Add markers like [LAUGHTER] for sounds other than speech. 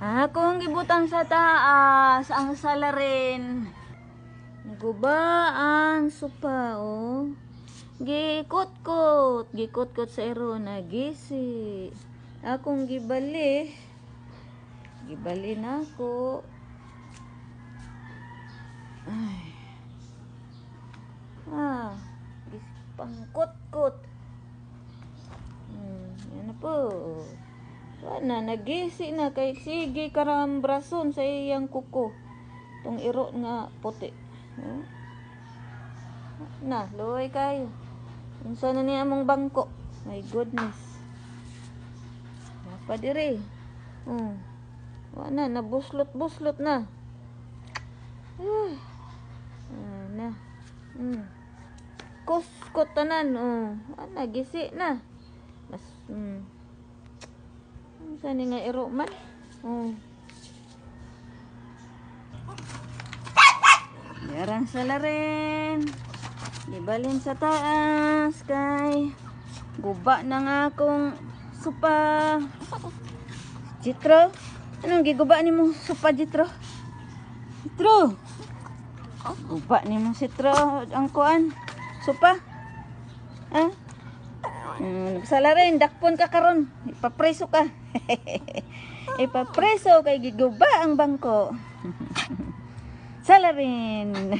Akong gibutang sa taas ang salarin. Guba ang supa oh. Gikot-kot, gikot-kot sa ero na gisi. Akong gibali. Gibali na ako. Ay. Ah, pangkot-kot. Hmm, yan na po. Wala, nagisi na kay sige karambrason sa iyang kuko. Tong iro nga puti. Oh. Na, luway kayo. Unsa na niya among bangko? My goodness. Apa dire? Oh. Wala na, nabuslot-buslot na. Ay. Ah, na. Mm. Kuskot tanan, oh. Wala, gisi na. Mas, Saan nga iro man? Yarang salarin. Ibalin sa taas kay guba na nga akong supa. Jitro, anong giguba ni mo supa Jitro? Jitro. Guba ni mo Jitro ang kuan. Supa. Ha? Hmm, salarin, dakpon ka karon. Ipapreso ka. [LAUGHS] Ipapreso kay giguba ang bangko. [LAUGHS] salarin.